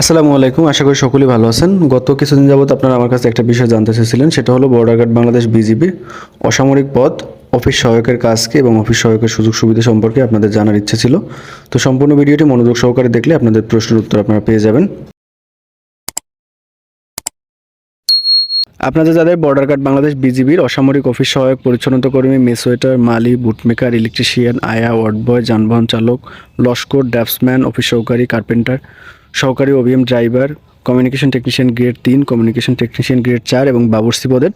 আসসালামু আলাইকুম, আশা করি সকলেই ভালো আছেন। গত কিছুদিন যাবত আপনারা আমার কাছে একটা বিষয় জানতে চেয়েছিলেন, সেটা হলো বর্ডার গার্ড বাংলাদেশ বিজিবি অসামরিক পদ অফিস সহায়কের কাজকে এবং অফিস সহায়কের সুযোগ সুবিধা সম্পর্কে আপনাদের জানার ইচ্ছে ছিল। তো সম্পূর্ণ ভিডিওটি মনোযোগ সহকারে দেখলে আপনাদের প্রশ্নের উত্তর আপনারা পেয়ে যাবেন। আপনাদের যাদের বর্ডার গার্ড বাংলাদেশ বিজিবির অসামরিক অফিস সহায়ক পরিচ্ছন্নতা কর্মী মেসোয়েটার মালি, বুটমেকার, ইলেকট্রিশিয়ান, আয়া ওয়ার্ড বয় যানবাহন চালক, লস্কর ড্রাফটসম্যান অফিস সহকারী, কার্পেন্টার সহকারী ওভিএম ড্রাইভার কমিউনিকেশন টেকনিশিয়ান গ্রেড তিন কমিউনিকেশন টেকনিশিয়ান গ্রেড চার এবং বাবুর্সি পদের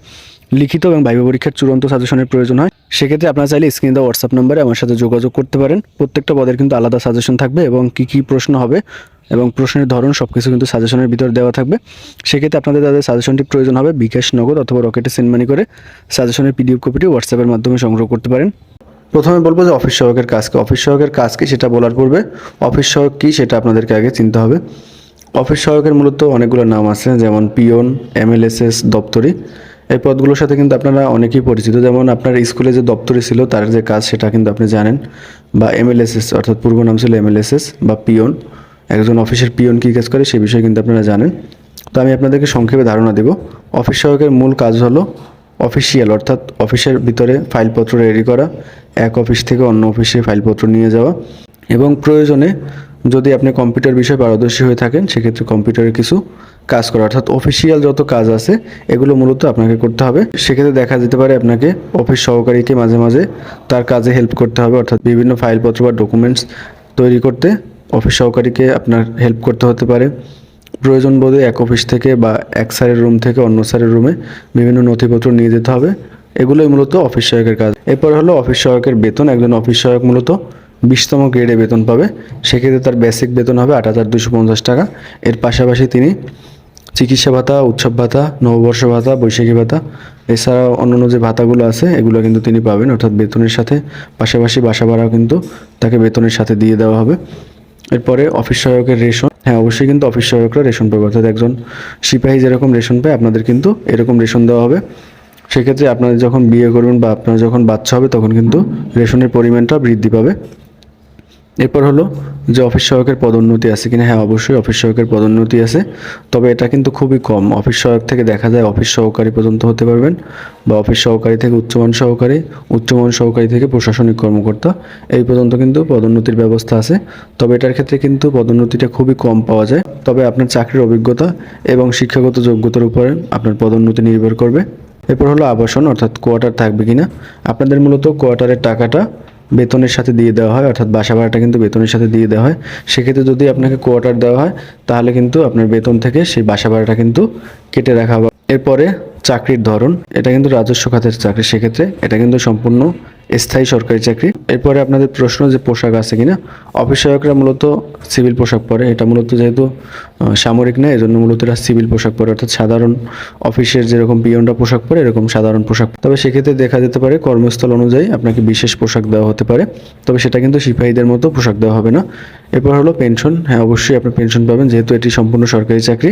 লিখিত এবং ভাইবা পরীক্ষার চূড়ান্ত সাজেশনের প্রয়োজন হয়। সেক্ষেত্রে আপনারা চাইলে স্ক্রিনে দেওয়া হোয়াটসঅ্যাপ নম্বরে আমার সাথে যোগাযোগ করতে পারেন। প্রত্যেকটা পদের কিন্তু আলাদা সাজেশন থাকবে এবং কী কী প্রশ্ন হবে এবং প্রশ্নের ধরন সব কিছু কিন্তু সাজেশনের ভিতর দেওয়া থাকবে। সেক্ষেত্রে আপনাদের তাদের সাজেশনটি প্রয়োজন হবে বিকাশ নগদ অথবা রকেটে সেন্ড মানি করে। সাজেশনের পিডিএফ কপিটি হোয়াটসঅ্যাপের মাধ্যমে সংগ্রহ করতে পারেন। প্রথমে বলব যে অফিস সহায়কের কাজ কি? অফিস সহায়কের কাজ কি সেটা বলার পূর্বে অফিস সহায়ক কী সেটা আপনাদেরকে আগে চিনতে হবে। অফিস সহায়কের মূলত অনেকগুলো নাম আছে, যেমন পিওন এমএলএসএস, দপ্তরি। এই পদগুলোর সাথে কিন্তু আপনারা অনেকেই পরিচিত। যেমন আপনার স্কুলে যে দপ্তরি ছিল, তার যে কাজ সেটা কিন্তু আপনি জানেন। বা এমএলএসএস, অর্থাৎ পূর্ব নাম ছিল এমএলএসএস বা পিওন একজন অফিসের পিওন কী কাজ করে সে বিষয়ে কিন্তু আপনারা জানেন। তো আমি আপনাদেরকে সংক্ষেপে ধারণা দেব। অফিস সহায়কের মূল কাজ হলো অফিসিয়াল অর্থাৎ অফিসের ভিতরে ফাইলপত্র রেডি করা, এক অফিস থেকে অন্য অফিসে ফাইলপত্র নিয়ে যাওয়া এবং প্রয়োজনে যদি আপনি কম্পিউটার বিষয়ে পারদর্শী হয়ে থাকেন, সেক্ষেত্রে কম্পিউটারের কিছু কাজ করা। অর্থাৎ অফিসিয়াল যত কাজ আছে, এগুলো মূলত আপনাকে করতে হবে। সেক্ষেত্রে দেখা যেতে পারে আপনাকে অফিস সহকারীকে মাঝে মাঝে তার কাজে হেল্প করতে হবে, অর্থাৎ বিভিন্ন ফাইলপত্র বা ডকুমেন্টস তৈরি করতে অফিস সহকারীকে আপনার হেল্প করতে হতে পারে। প্রয়োজন বোধে এক অফিস থেকে বা এক স্যারের রুম থেকে অন্য স্যারের রুমে বিভিন্ন নথিপত্র নিয়ে যেতে হবে। এগুলোই মূলত অফিস সহায়কের কাজ। এরপর হলো অফিস সহায়কের বেতন। একজন অফিস সহায়ক মূলত বিশতম গ্রেডে বেতন পাবে। সেক্ষেত্রে তার বেসিক বেতন হবে আট হাজার দুশো পঞ্চাশ টাকা। এর পাশাপাশি তিনি চিকিৎসা ভাতা, উৎসব ভাতা, নববর্ষ ভাতা, বৈশাখী ভাতা, এছাড়াও অন্যান্য যে ভাতাগুলো আছে, এগুলো কিন্তু তিনি পাবেন। অর্থাৎ বেতনের সাথে পাশাপাশি বাসা ভাড়াও কিন্তু তাকে বেতনের সাথে দিয়ে দেওয়া হবে। এরপরে অফিস সহায়কের রেশন। হ্যাঁ অবশ্যই কিন্তু অফিস সহায়করা রেশন পাবে। অর্থাৎ একজন সিপাহী যেরকম রেশন পায়, আপনাদের কিন্তু এরকম রেশন দেওয়া হবে। সেক্ষেত্রে আপনারা যখন বিয়ে করবেন বা আপনারা যখন বাচ্চা হবে, তখন কিন্তু রেশনের পরিমাণটা বৃদ্ধি পাবে। এরপর হলো যে অফিস সহায়কের পদোন্নতি আছে কিনা? হ্যাঁ অবশ্যই অফিস সহায়কের পদোন্নতি আছে। তবে এটা কিন্তু খুবই কম। অফিস সহায়ক থেকে দেখা যায় অফিস সহকারী পর্যন্ত হতে পারবেন বা অফিস সহকারী থেকে উচ্চমান সহকারী উচ্চমান সহকারী থেকে প্রশাসনিক কর্মকর্তা, এই পর্যন্ত কিন্তু পদোন্নতির ব্যবস্থা আছে। তবে এটার ক্ষেত্রে কিন্তু পদোন্নতিটা খুবই কম পাওয়া যায়। তবে আপনার চাকরির অভিজ্ঞতা এবং শিক্ষাগত যোগ্যতার উপরে আপনার পদোন্নতি নির্ভর করবে। এরপর হলো আবাসন, অর্থাৎ কোয়ার্টার থাকবে কিনা? আপনাদের মূলত কোয়ার্টারের টাকাটা বেতনের সাথে দিয়ে দেওয়া হয়, অর্থাৎ বাসা ভাড়াটা কিন্তু বেতনের সাথে দিয়ে দেওয়া হয়। সেক্ষেত্রে যদি আপনাকে কোয়ার্টার দেওয়া হয়, তাহলে কিন্তু আপনার বেতন থেকে সেই বাসা ভাড়াটা কিন্তু কেটে রাখা হবে। এরপরে চাকরির ধরন, এটা কিন্তু রাজস্ব খাতের চাকরি সেক্ষেত্রে, এটা কিন্তু সম্পূর্ণ স্থায়ী সরকারি চাকরি। এরপরে আপনাদের প্রশ্ন যে পোশাক আছে কিনা অফিস সহায়করা মূলত সিভিল পোশাক পরে, এটা মূলত যেহেতু সামরিক নয় এজন্য মূলত এরা সিভিল পোশাক পরে, অর্থাৎ সাধারণ অফিসের যেরকম পিয়নরা পোশাক পরে, এরকম সাধারণ পোশাক। তবে সেক্ষেত্রে দেখা যেতে পারে কর্মস্থল অনুযায়ী আপনাকে বিশেষ পোশাক দেওয়া হতে পারে, তবে সেটা কিন্তু সিপাহীদের মতো পোশাক দেওয়া হবে না। এরপর হলো পেনশন হ্যাঁ অবশ্যই আপনি পেনশন পাবেন, যেহেতু এটি সম্পূর্ণ সরকারি চাকরি,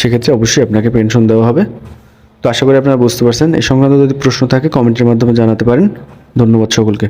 সেক্ষেত্রে অবশ্যই আপনাকে পেনশন দেওয়া হবে। তো আশা করি আপনারা বুঝতে পারছেন। এই সংক্রান্ত যদি প্রশ্ন থাকে কমেন্টের মাধ্যমে জানাতে পারেন। ধন্যবাদ সকলকে।